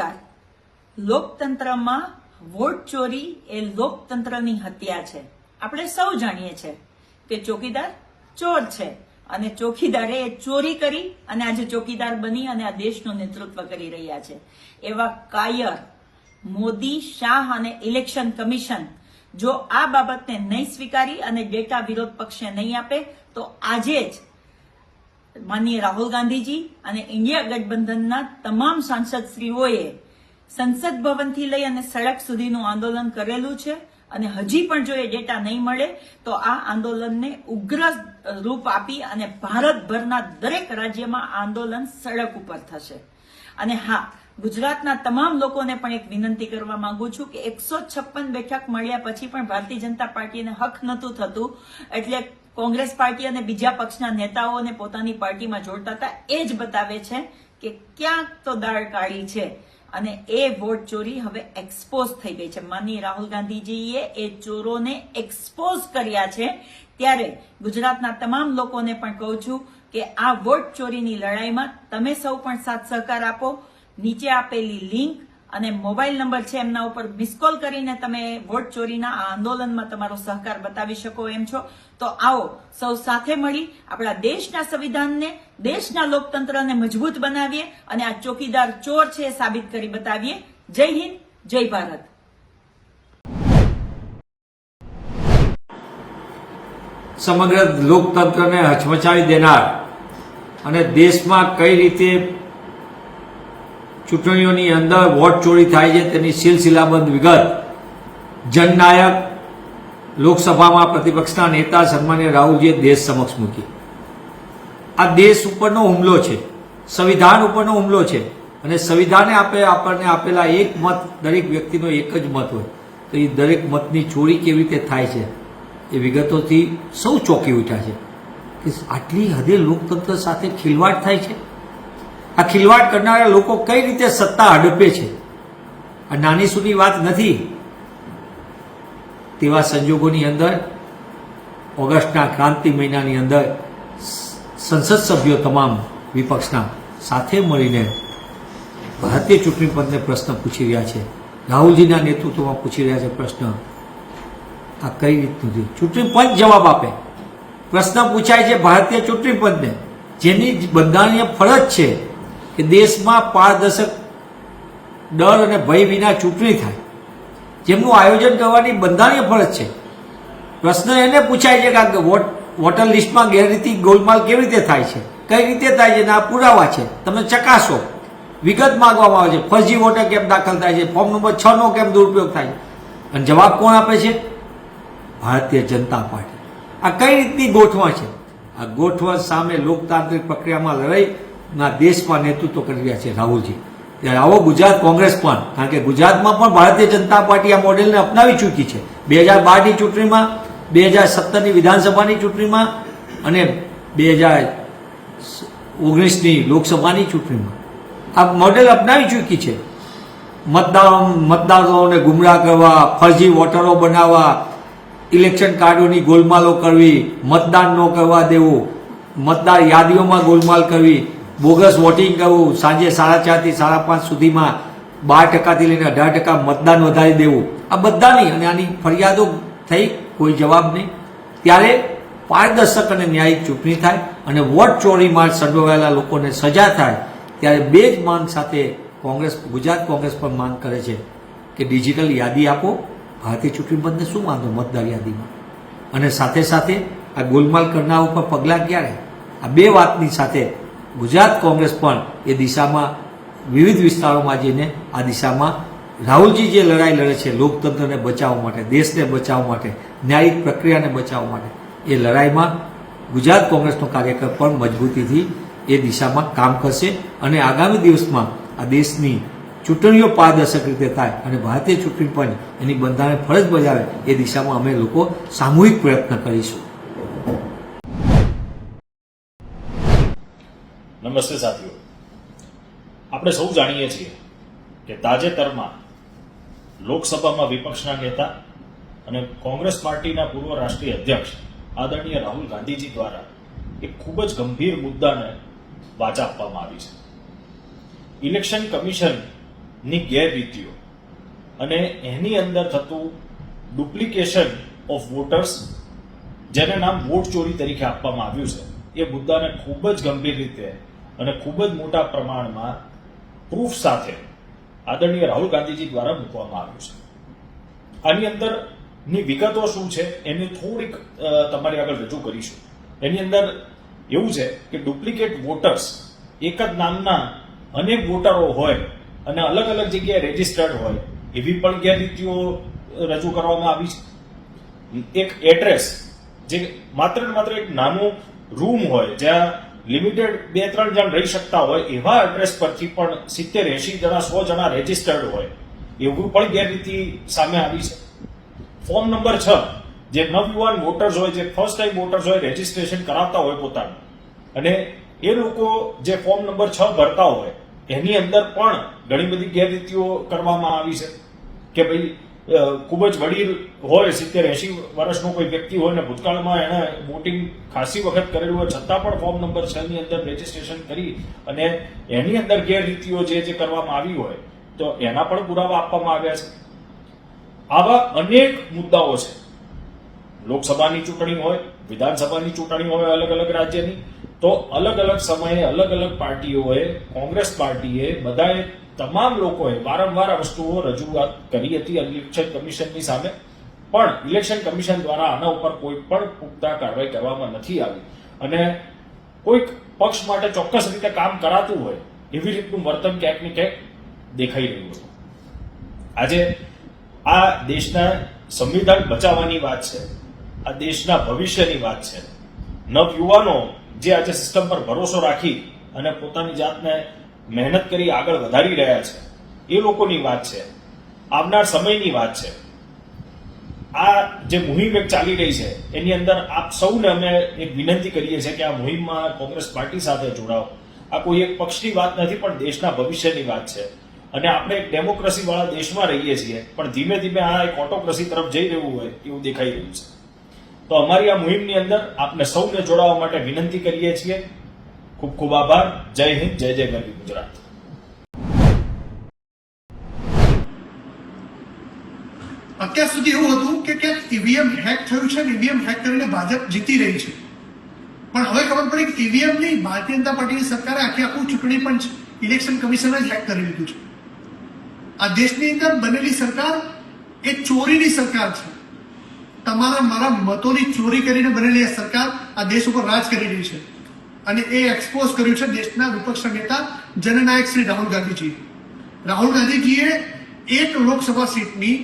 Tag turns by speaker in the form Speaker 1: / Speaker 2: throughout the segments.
Speaker 1: નમસ્કાર લોકતંત્રમાં વોટ ચોરી એ લોકતંત્રની હત્યા છે. આપણે સૌ જાણીએ છીએ કે ચોકીદાર ચોર છે અને ચોકીદારે એ ચોરી કરી અને આજે ચોકીદાર બની અને આ દેશનું નેતૃત્વ કરી રહ્યા છે. એવા કાયર, મોદી, શાહ અને ઇલેક્શન કમિશન જો આ બાબતને નહીં સ્વીકારી અને ડેટા વિરોધ પક્ષે નહીં આપે, તો આજે જ માનનીય રાહુલ ગાંધીજી અને ઇન્ડિયા ગઠબંધનના તમામ સાંસદશ્રીઓએ સંસદ ભવનથી લઈ અને સડક સુધીનું આંદોલન કરેલું છે અને હજી પણ જો એ ડેટા નહીં મળે, તો આ આંદોલનને ઉગ્ર રૂપ આપી અને ભારતભરના દરેક રાજ્યમાં આંદોલન સડક ઉપર થશે. અને હા ગુજરાતના તમામ લોકોને પણ એક વિનંતી કરવા માંગુ છું કે એકસો છપ્પન બેઠક મળ્યા પછી પણ ભારતીય જનતા પાર્ટીને હક નહોતું થતું. એટલે કોંગ્રેસ પાર્ટી અને બીજા પક્ષના નેતાઓને પોતાની પાર્ટીમાં જોડતા હતા. એ જ બતાવે છે કે ક્યાંક તો દાળ કાળી છે અને એ વોટ ચોરી હવે એક્સપોઝ થઈ ગઈ છે. માનનીય રાહુલ ગાંધીજીએ એ ચોરોને એક્સપોઝ કર્યા છે. ત્યારે ગુજરાતના તમામ લોકોને પણ કહું છું કે આ વોટ ચોરીની લડાઈમાં તમે સૌ પણ સાથ સહકાર આપો. નીચે આપેલી લિંક અને મોબાઈલ નંબર છે એમના ઉપર મિસ કોલ કરીને તમે વોટ ચોરીના આ આંદોલનમાં તમારો સહકાર બતાવી શકો એમ છો. તો આવો, સૌ સાથે મળી આપણા દેશના સંવિધાનને, દેશના લોકતંત્રને મજબૂત બનાવીએ અને આ ચોકીદાર ચોર છે એ સાબિત કરી બતાવીએ. જય હિન્દ, જય ભારત.
Speaker 2: સમગ્ર લોકતંત્રને હચમચાવી દેનાર અને દેશમાં કઈ રીતે ચૂંટણીઓની અંદર વોટ ચોરી થાય છે તેની સિલસિલાબંધ વિગત. જનનાયક લોકસભામાં પ્રતિપક્ષના નેતા સન્માન્ય રાહુલજીએ દેશ સમક્ષ મૂકી. આ દેશ ઉપરનો હુમલો છે, સંવિધાન ઉપરનો હુમલો છે અને સંવિધાને આપે આપણને આપેલા એક મત દરેક વ્યક્તિનો એક જ મત હોય. તો એ દરેક મતની ચોરી કેવી રીતે થાય છે? એ વિગતોથી સૌ ચોંકી ઉઠ્યા છે. કે આટલી હદે લોકતંત્ર સાથે ખિલવાડ થાય છે? આ ખિલવાડ કરનારા લોકો કઈ રીતે સત્તા હડપે છે? આ નાની સૂની વાત નથી. તેવા સંજોગોની અંદર, ઓગસ્ટના ક્રાંતિ મહિનાની અંદર સંસદ સભ્યો તમામ વિપક્ષના સાથે મળીને ભારતીય ચૂંટણી પંચને પ્રશ્ન પૂછી રહ્યા છે. રાહુલજીના નેતૃત્વમાં પૂછી રહ્યા છે પ્રશ્ન. આ કઈ રીતનું ચૂંટણી પંચ જવાબ આપે. પ્રશ્ન પૂછાય છે ભારતીય ચૂંટણી પંચને, જેની બંધારણીય ફરજ છે. કે દેશમાં પારદર્શક ડર અને ભય વિના ચૂંટણી થાય. જેમનું આયોજન કરવાની બંધારણીય ફરજ છે. પ્રશ્ન એને પૂછાય છે કે વોટ, વોટર લિસ્ટમાં ગેરરીતિ, ગોલમાલ કેવી રીતે થાય છે? કઈ રીતે થાય છે આ પુરાવા છે? તમે ચકાસો. વિગત માંગવામાં આવે છે. ફરજી વોટર કેમ દાખલ થાય છે. ફોર્મ નંબર છ નો કેમ દુરુપયોગ થાય છે. અને જવાબ કોણ આપે છે? ભારતીય જનતા પાર્ટી. આ કઈ રીતની ગોઠવણ છે? આ ગોઠવણ સામે લોકતાંત્રિક પ્રક્રિયામાં લડાઈના દેશમાં નેતૃત્વ કરી રહ્યા છે રાહુલજી. ત્યારે આવો ગુજરાત કોંગ્રેસ પણ, કારણ કે ગુજરાતમાં પણ ભારતીય જનતા પાર્ટી આ મોડેલને અપનાવી ચૂકી છે. બે હજાર બારની ચૂંટણીમાં, બે હજાર સત્તરની વિધાનસભાની ચૂંટણીમાં અને બે હજાર ઓગણીસની લોકસભાની ચૂંટણીમાં. આ મોડેલ અપનાવી ચૂકી છે. મતદાર મતદારોને ગુમરાહ કરવા, ફરજી વોટરો બનાવવા, ઇલેક્શન કાર્ડોની ગોલમાલો કરવી, મતદાન ન કરવા દેવું, મતદાર યાદીઓમાં ગોલમાલ કરવી બોગસ વોટિંગ કરવું સાંજે સાડા ચારથી સાડા પાંચ સુધીમાં બાર ટકાથી લઈને અઢાર ટકા મતદાન વધારી દેવું. આ બધાની અને આની ફરિયાદો થઈ, કોઈ જવાબ નહીં. ત્યારે પારદર્શક અને ન્યાયિક ચૂંટણી થાય અને વોટ ચોરીમાં સંડોવાયેલા લોકોને સજા થાય, ત્યારે બે જ માંગ સાથે કોંગ્રેસ, ગુજરાત કોંગ્રેસ પણ માંગ કરે છે કે ડિજિટલ યાદી આપો, ભારતીય ચૂંટણી પંચને શું વાંધો મતદાર યાદીમાં? અને સાથે સાથે આ ગોલમાલ કરનાર ઉપર પગલાં ક્યારે? આ બે વાતની સાથે ગુજરાત કોંગ્રેસ પણ એ દિશામાં વિવિધ વિસ્તારોમાં જઈને આ દિશામાં રાહુલજી જે લડાઈ લડે છે લોકતંત્રને બચાવવા માટે, દેશને બચાવવા માટે, ન્યાયિક પ્રક્રિયાને બચાવવા માટે, એ લડાઈમાં ગુજરાત કોંગ્રેસનો કાર્યકર પણ મજબૂતીથી એ દિશામાં કામ કરશે અને આગામી દિવસમાં આ દેશની ચૂંટણીઓ પારદર્શક રીતે થાય અને ભારતીય ચૂંટણી પંચ એની બંધારણ ફરજ બજાવે એ દિશામાં અમે લોકો સામૂહિક પ્રયત્ન કરીશું.
Speaker 3: નમસ્તે સાથીઓ. આપણે સૌ જાણીએ છીએ કે તાજેતરમાં લોકસભામાં વિપક્ષના નેતા અને કોંગ્રેસ પાર્ટીના પૂર્વ રાષ્ટ્રીય અધ્યક્ષ આદરણીય રાહુલ ગાંધીજી દ્વારા એક ખૂબ જ ગંભીર મુદ્દાને વાચા આપવામાં આવી છે. ઇલેક્શન કમિશનની ગેરરીતિઓ અને એની અંદર થતું ડુપ્લિકેશન ઓફ વોટર્સ, જેને નામ વોટ ચોરી તરીકે આપવામાં આવ્યું છે, એ મુદ્દાને ખૂબ જ ગંભીર રીતે અને ખૂબ જ મોટા પ્રમાણમાં પ્રૂફ સાથે આદરણીય રાહુલ ગાંધીજી દ્વારા મૂકવામાં આવ્યું છે. આની અંદરની વિગતો શું છે? એને થોડીક તમારી આગળ રજૂ કરીશું. એની અંદર એવું છે કે ડુપ્લિકેટ વોટર્સ એક જ નામના અનેક વોટરો હોય અને અલગ અલગ જગ્યાએ રેજિસ્ટર્ડ હોય, એવી પણ ગેરરીતિઓ રજૂ કરવામાં આવી છે. એક એડ્રેસ જે માત્ર ને માત્ર એક નાનું રૂમ હોય જ્યાં લિમિટેડ બે, ત્રણ જણ રહી શકતા હોય એવા એડ્રેસ પરથી પણ સિત્તેર એસી જણા, સો જણા રેજિસ્ટર્ડ હોય. એવું પણ ગેરરીતિ સામે આવી છે. ફોર્મ નંબર છ, જે નવયુવાન વોટર્સ હોય, જે ફર્સ્ટ ટાઈમ વોટર્સ હોય રેજિસ્ટ્રેશન કરાવતા હોય પોતાનું. અને એ લોકો જે ફોર્મ નંબર છ ભરતા હોય, એની અંદર પણ ઘણી બધી ગેરરીતિઓ કરવામાં આવી છે. કે ભાઈ ખૂબ જ વડીલ હોય, સિત્તેર એસી વર્ષનો કોઈ વ્યક્તિ હોય ને ભૂતકાળમાં એણે વોટિંગ ખાસી વખત કરેલું હોય, છતાં પણ ફોર્મ નંબર છ ની અંદર રેજિસ્ટ્રેશન કરી અને એની અંદર ગેરરીતિઓ જે જે કરવામાં આવી હોય, તો એના પણ પુરાવા આપવામાં આવ્યા છે. આવા અનેક મુદ્દાઓ છે. લોકસભાની ચૂંટણી હોય, વિધાનસભાની ચૂંટણી હોય, અલગ અલગ રાજ્યની, તો અલગ અલગ સમયે અલગ અલગ પાર્ટીઓએ, કોંગ્રેસ પાર્ટીએ બધાએ તમામ લોકોએ વારંવાર આ વસ્તુઓ રજૂઆત કરી હતી ઇલેક્શન કમિશનની સામે. પણ ઇલેક્શન કમિશન દ્વારા આના ઉપર કોઈ પણ પુખ્તા કાર્યવાહી કરવામાં નથી આવી. અને કોઈક પક્ષ માટે ચોક્કસ રીતે કામ કરાતું હોય, એવી રીતનું વર્તન ક્યાંક ને ક્યાંક દેખાઈ રહ્યું હતું. આજે આ દેશના સંવિધાન બચાવવાની વાત છે, આ દેશના ભવિષ્યની વાત છે. નવયુવાનો જે આજે સિસ્ટમ પર ભરોસો રાખી અને પોતાની જાતને મહેનત કરી આગળ વધારી રહ્યા છે. એ લોકોની વાત છે. આવનાર સમયની વાત છે. આ જે મુહિમ એક ચાલી રહી છે, એની અંદર આપ સૌને અમે એક વિનંતી કરીએ છીએ કે આ મુહિમમાં કોંગ્રેસ પાર્ટી સાથે જોડાઓ. આ કોઈ એક પક્ષની વાત નથી, પણ દેશના ભવિષ્યની વાત છે. અને આપણે એક ડેમોક્રેસી વાળા દેશમાં રહીએ છીએ, પણ ધીમે ધીમે આ એક ઓટોક્રેસી તરફ જઈ રહ્યું હોય એવું દેખાઈ રહ્યું છે. તો અમારી આ મુહિમની અંદર આપને સૌને જોડાવા માટે વિનંતી કરીએ છીએ. ખૂબ ખૂબ આભાર. જય હિન્દ, જય જય ગરવી ગુજરાત.
Speaker 4: અત્યાર સુધી એવું હતું કે ક્યાંક ઈવીએમ હેક થયું છે ને ઈવીએમ હેક કરીને ભાજપ જીતી રહી છે. પણ હવે ખબર પડી કે ઈવીએમ નહીં ભારતીય જનતા પાર્ટીની સરકારે આખી આખું ચૂંટણી પંચ ઇલેક્શન કમિશન જ હેક કરી લીધું છે. આ દેશની અંદર બનેલી સરકાર એ ચોરીની સરકાર છે. તમારા મારા મતોની ચોરી કરીને બનેલી આ સરકાર આ દેશ ઉપર રાજ કરી રહી છે. અને એ એક્સપોઝ કર્યું છે દેશના વિપક્ષના નેતા જનનાયક શ્રી રાહુલ ગાંધીજી રાહુલ ગાંધીજીએ એક લોકસભા સીટની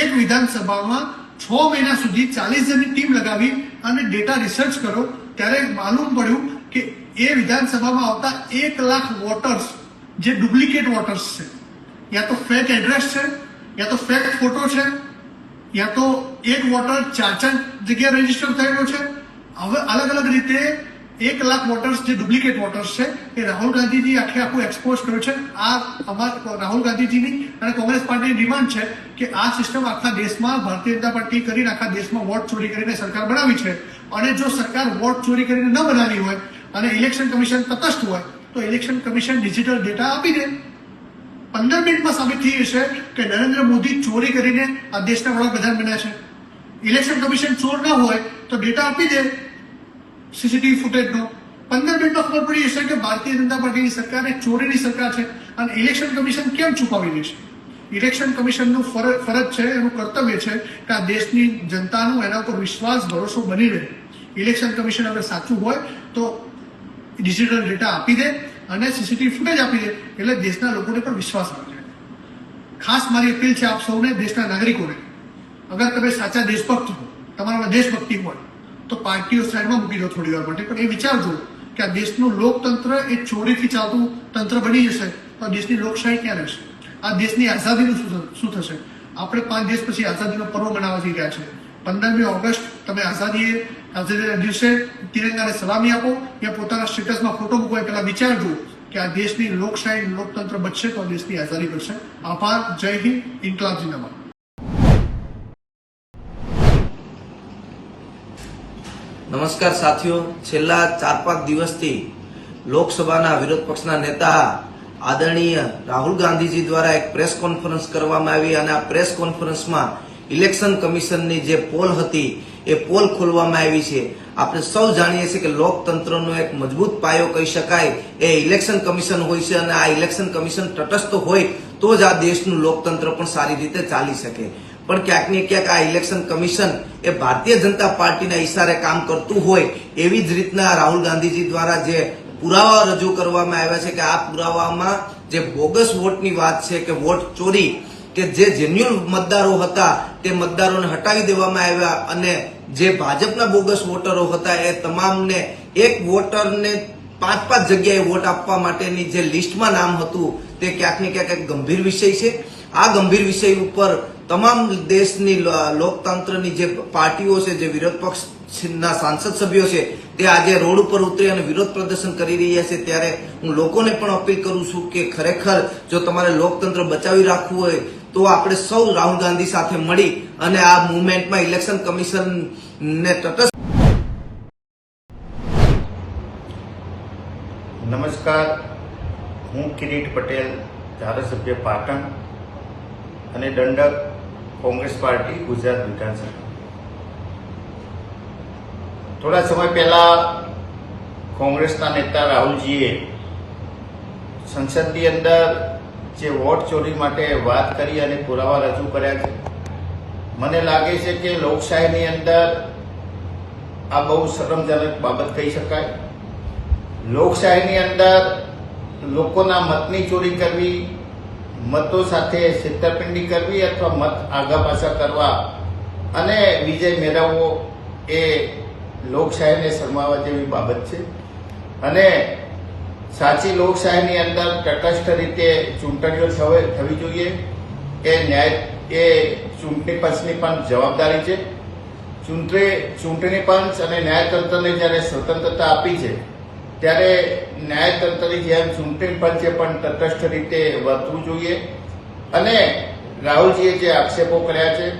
Speaker 4: એક વિધાનસભામાં છ મહિના સુધી ચાલીસ જણની ટીમ લગાવી અને ડેટા રિસર્ચ કરો ત્યારે માલુમ પડ્યું કે એ વિધાનસભામાં આવતા એક લાખ વોટર્સ જે ડુપ્લિકેટ વોટર્સ છે, યા તો ફેક એડ્રેસ છે, યા તો ફેક ફોટો છે, યા તો એક વોટર ચાર ચાર જગ્યાએ રજિસ્ટર થયેલો છે. હવે અલગ અલગ રીતે એક લાખ વોટર્સ જે ડુપ્લિકેટ વોટર્સ છે, એ રાહુલ ગાંધીજી આખે આખું એક્સપોઝ કર્યું છે. આ અમાર રાહુલ ગાંધીજીની અને કોંગ્રેસ પાર્ટીની ડિમાન્ડ છે કે આ સિસ્ટમ આખા દેશમાં ભારતીય જનતા પાર્ટી કરીને આખા દેશમાં વોટ ચોરી કરીને સરકાર બનાવી છે. અને જો સરકાર વોટ ચોરી કરીને ન બનાવી હોય અને ઇલેક્શન કમિશન તટસ્થ હોય, તો ઇલેક્શન કમિશન ડિજિટલ ડેટા આપી દે. પંદર મિનિટમાં સાબિત થઈ જશે કે નરેન્દ્ર મોદી ચોરી કરીને આ દેશના વડાપ્રધાન બન્યા છે. ઇલેક્શન કમિશન ચોર ના હોય તો ડેટા આપી દે. સીસીટીવી ફૂટેજનો. પંદર મિનિટમાં ખબર પડી જશે કે ભારતીય જનતા પાર્ટીની સરકાર એક ચોરીની સરકાર છે અને ઇલેક્શન કમિશન કેમ છુપાવી દેશે ઇલેક્શન કમિશનનું ફરજ ફરજ છે, એનું કર્તવ્ય છે કે આ દેશની જનતાનો એના ઉપર વિશ્વાસ, ભરોસો બની રહે. ઇલેક્શન કમિશન અગર સાચું હોય તો ડિજિટલ ડેટા આપી દે અને સીસીટીવી ફૂટેજ આપી દે એટલે દેશના લોકોને પણ વિશ્વાસ આવે છે ખાસ મારી અપીલ છે આપ સૌને, દેશના નાગરિકોને. અગર તમે સાચા દેશભક્ત હો તમારામાં દેશભક્તિ હોય તો પાર્ટીઓ સાઈડમાં મૂકી દો થોડી વાર માટે. પણ એ વિચારજો કે આ દેશનું લોકતંત્ર એ ચોરીથી ચાલતું તંત્ર બની જશે તો દેશની લોકશાહી ક્યાં રહેશે? આ દેશની આઝાદીનું શું શું થશે? આપણે પાંચ દિવસ પછી આઝાદીનો પર્વ મનાવવા જઈ છે પંદરમી ઓગસ્ટ તમે આઝાદીએ આઝાદીના દિવસે તિરંગાને સલામી આપો યા પોતાના સ્ટેટસમાં ફોટો મૂકો એ પહેલાં વિચારજો કે આ દેશની લોકશાહી લોકતંત્ર બચશે તો દેશની આઝાદી બચશે આભાર, જય હિન્દ ઇન્કલાબજી જિંદાબાદ
Speaker 5: નમસ્કાર સાથીઓ. છેલ્લા ચાર પાંચ દિવસથી લોકસભાના વિરોધ પક્ષના નેતા આદરણીય રાહુલ ગાંધીજી દ્વારા એક પ્રેસ કોન્ફરન્સ કરવામાં આવી અને આ પ્રેસ કોન્ફરન્સમાં ઇલેક્શન કમિશનની જે પોલ હતી એ પોલ ખોલવામાં આવી છે. આપણે સૌ જાણીએ છીએ કે લોકતંત્રનો એક મજબૂત પાયો કહી શકાય એ ઇલેક્શન કમિશન હોય છે અને આ ઇલેક્શન કમિશન તટસ્થ હોય તો જ આ દેશનું લોકતંત્ર પણ સારી રીતે ચાલી શકે. પણ ક્યાંક ને ક્યાંક આ ઇલેક્શન કમિશન એ ભારતીય જનતા પાર્ટીના ઈશારે કામ કરતું હોય એવી જ રીતના રાહુલ ગાંધીજી દ્વારા જે પુરાવા રજૂ કરવામાં આવ્યા છે કે આ પુરાવામાં જે બોગસ વોટની વાત છે કે વોટ ચોરી કે જે જેન્યુઅલ મતદારો હતા તે મતદારોને હટાવી દેવામાં આવ્યા અને જે ભાજપના બોગસ વોટરો હતા એ તમામને એક વોટરને પાંચ પાંચ જગ્યાએ વોટ આપવા માટેની જે લિસ્ટમાં નામ હતું તે ક્યાંક ને ક્યાંક ગંભીર વિષય છે. આ ગંભીર વિષય ઉપર તમામ દેશની લોકતંત્રની જે પાર્ટીઓ છે, જે વિરોધ પક્ષના સાંસદ સભ્યો છે, તે આજે રોડ ઉપર ઉતરી અને વિરોધ પ્રદર્શન કરી રહ્યા છે. ત્યારે હું લોકોને પણ અપીલ કરું છું કે ખરેખર જો તમારે લોકતંત્ર બચાવી રાખવું હોય, તો આપણે સૌ રાહુલ ગાંધી સાથે મળી અને આ મુવમેન્ટમાં ઇલેક્શન કમિશન ને તટસ્થ
Speaker 6: નમસ્કાર. હું કિરીટ પટેલ, ધારાસભ્ય પાટણ અને દંડક કોંગ્રેસ પાર્ટી, ગુજરાત વિધાનસભા. થોડા સમય પહેલા કોંગ્રેસના નેતા રાહુલજીએ સંસદની અંદર જે વોટ ચોરી માટે વાત કરી અને પુરાવા રજૂ કર્યા છે. મને લાગે છે કે લોકશાહીની અંદર આ બહુ શરમજનક બાબત કહી શકાય. લોકશાહીની અંદર લોકોના મતની ચોરી કરવી મતો સાથે છેતરપિંડી કરવી અથવા મત આગા પાછા કરવા અને વિજય મેળવવો એ લોકશાહીને શરમાવા જેવી બાબત છે. અને સાચી લોકશાહીની અંદર તટસ્થ રીતે ચૂંટણીઓ થવે- જોઈએ. એ ન્યાય એ ચૂંટણી પંચની પણ જવાબદારી છે. ચૂંટણી ચૂંટણી પંચ અને ન્યાયતંત્રને જ્યારે સ્વતંત્રતા આપી છે ત્યારે ન્યાયતંત્રની જેમ ચૂંટણી પંચે પણ તટસ્થ રીતે વર્તવું જોઈએ. અને રાહુલજીએ જે આક્ષેપો કર્યા છે,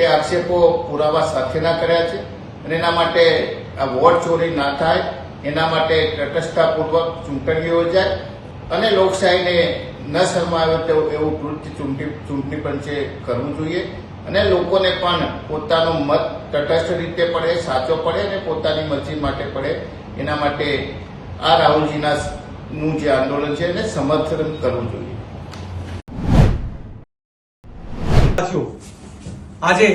Speaker 6: એ આક્ષેપો પુરાવા સાથેના કર્યા છે. અને એના માટે આ વોટ ચોરી ના થાય, એના માટે તટસ્થતાપૂર્વક ચૂંટણી યોજાય. અને લોકશાહીને ન શરમાવે તેવું એવું કૃત્ય ચૂંટણી ચૂંટણી પંચે કરવું જોઈએ. અને લોકોને પણ પોતાનો મત તટસ્થ રીતે પડે, સાચો પડે અને પોતાની મરજી માટે પડે. એના માટે આ રાહુલજીના નું જે આંદોલન છે એને સમર્થન કરવું જોઈએ.
Speaker 7: આજે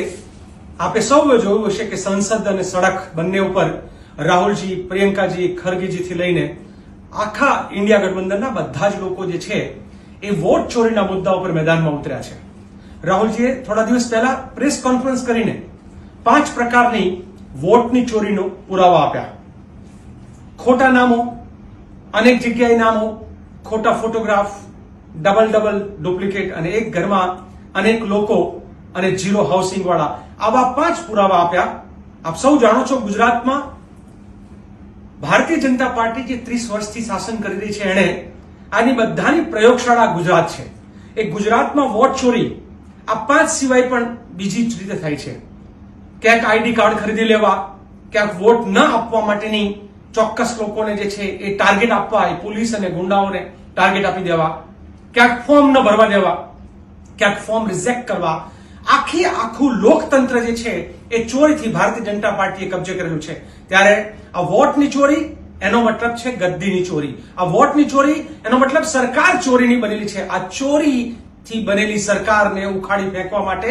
Speaker 7: આપે સૌએ જોયું હશે કે સંસદ અને સડક બંને ઉપર રાહુલજી, પ્રિયંકાજી, ખરગેજીથી લઈને આખા ઇન્ડિયા ગઠબંધનના બધા જ લોકો જે છે એ વોટ ચોરીના મુદ્દા ઉપર મેદાનમાં ઉતર્યા છે. રાહુલજીએ થોડા દિવસ પહેલા પ્રેસ કોન્ફરન્સ કરીને પાંચ પ્રકારની વોટની ચોરીનો પુરાવા આપ્યા. ખોટા નામો અનેક જગ્યાએ નામો, ખોટા ફોટોગ્રાફ, ડબલ ડબલ ડુપ્લિકેટ અને એક ઘરમાં અનેક લોકો અને ઝીરો હાઉસિંગ વાળા આવા પાંચ પુરાવા આપ્યા. આપ સૌ જાણો છો ગુજરાતમાં ભારતીય જનતા પાર્ટી જે ત્રીસ વર્ષથી શાસન કરી રહી છે એણે, આની બધાની પ્રયોગશાળા ગુજરાત છે. એ ગુજરાતમાં વોટ ચોરી આ પાંચ સિવાય પણ બીજી જ રીતે થાય છે. ક્યાંક આઈડી કાર્ડ ખરીદી લેવા, ક્યાંક વોટ ન આપવા માટેની ચોક્કસ લોકોને જે છે એ ટાર્ગેટ આપવા, એ પોલીસ અને ગુંડાઓને ટાર્ગેટ આપી દેવા. ક્યાંક ફોર્મ ન ભરવા દેવા, ક્યાંક ફોર્મ રિજેક્ટ કરવા. આખી આખું લોકતંત્ર જે છે એ ચોરીથી ભારતીય જનતા પાર્ટીએ કબજે કરેલું છે. ત્યારે આ વોટની ચોરી, એનો મતલબ છે ગદ્દીની ચોરી. આ વોટની ચોરી, એનો મતલબ સરકાર ચોરીની બનેલી છે. આ ચોરીથી બનેલી સરકારને ઉખાડી ફેંકવા માટે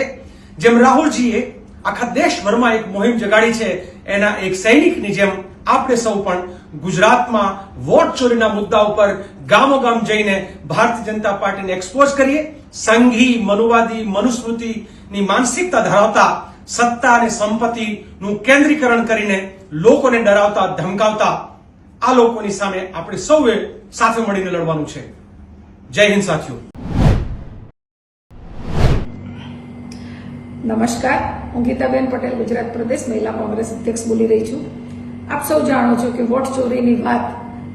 Speaker 7: જેમ રાહુલજીએ આખા દેશભરમાં એક મુહિમ જગાડી છે, એના એક સૈનિકની જેમ આપણે સૌ પણ ગુજરાતમાં વોટ ચોરીના મુદ્દા ઉપર ગામો ગામ જઈને ભારતીય જનતા પાર્ટીને એક્સપોઝ કરીએ. સંઘી, મનુવાદી, મનુસ્મૃતિની માનસિકતા ધરાવતા સત્તા અને સંપત્તિનું કેન્દ્રીકરણ કરીને લોકોને ડરાવતા, ધમકાવતા આ લોકોની સામે આપણે સૌએ સાથે મળીને લડવાનું છે. જય હિન્દ સાથીઓ.
Speaker 8: નમસ્કાર. હું ગીતાબેન પટેલ, ગુજરાત પ્રદેશ મહિલા કોંગ્રેસ અધ્યક્ષ બોલી રહી છું. આપ સૌ જાણો છો કે વોટ ચોરીની વાત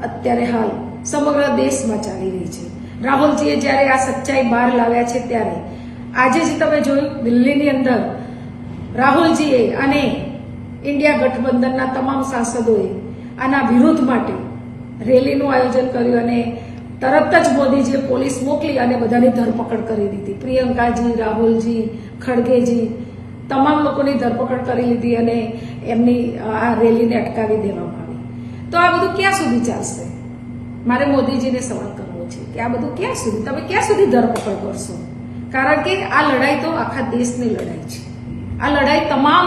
Speaker 8: અત્યારે હાલ સમગ્ર દેશમાં ચાલી રહી છે. રાહુલજીએ જ્યારે આ સચ્ચાઈ બહાર લાવ્યા છે ત્યારે આજે જ તમે જોયું દિલ્હીની અંદર રાહુલજીએ અને ઇન્ડિયા ગઠબંધનના તમામ સાંસદોએ આના વિરોધ માટે રેલીનું આયોજન કર્યું અને તરત જ મોદીજીએ પોલીસ મોકલી અને બધાની ધરપકડ કરી દીધી. પ્રિયંકાજી, રાહુલજી, ખડગેજી તમામ લોકોની ધરપકડ કરી લીધી અને એમની આ રેલીને અટકાવી દેવામાં આવી. તો આ બધું ક્યાં સુધી ચાલશે? મારે મોદીજીને સવાલ કરવો છે કે આ બધું ક્યાં સુધી? તમે ક્યાં સુધી ધરપકડ કરશો? કારણ કે આ લડાઈ તો આખા દેશની લડાઈ છે. આ લડાઈ તમામ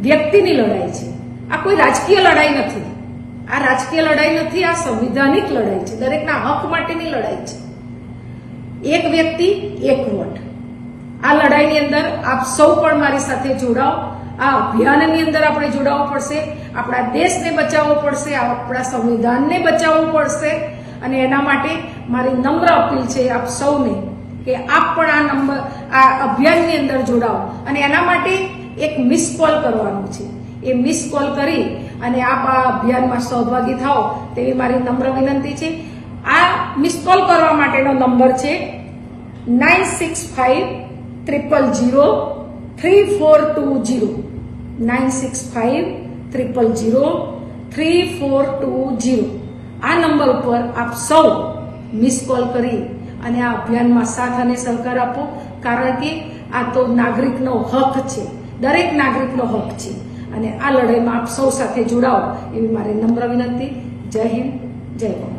Speaker 8: વ્યક્તિની લડાઈ છે. આ કોઈ રાજકીય લડાઈ નથી. આ રાજકીય લડાઈ નથી, આ સંવિધાનિક લડાઈ છે. દરેકના હક માટેની લડાઈ છે. એક વ્યક્તિ, એક વોટ. આ લડાઈની અંદર આપ સૌ પણ મારી સાથે જોડાઓ. આ અભિયાનની અંદર આપણે જોડાવવું પડશે. આપણા દેશને બચાવવો પડશે. આપણા સંવિધાનને બચાવવું પડશે. અને એના માટે મારી નમ્ર અપીલ છે આપ સૌને કે આપ પણ આ નંબર, આ અભિયાનની અંદર જોડાઓ. અને એના માટે એક મિસ કોલ કરવાનું છે. એ મિસ કોલ કરી અને આપ આ અભિયાનમાં સહભાગી થાઓ તેવી મારી નમ્ર વિનંતી છે. આ મિસ કોલ કરવા માટેનો નંબર છે nine six five triple zero three four two zero nine six five triple zero three four two zero આ નંબર ઉપર આપ સૌ મિસ કોલ કરી અને આ અભિયાનમાં સાથ અને સહકાર આપો, કારણ કે આ તો નાગરિકનો હક છે, દરેક નાગરિકનો હક છે. અને આ લડાઈમાં આપ સૌ સાથે જોડાઓ એવી મારી નમ્ર વિનંતી. જય હિન્દ, જય કોંગ્રેસ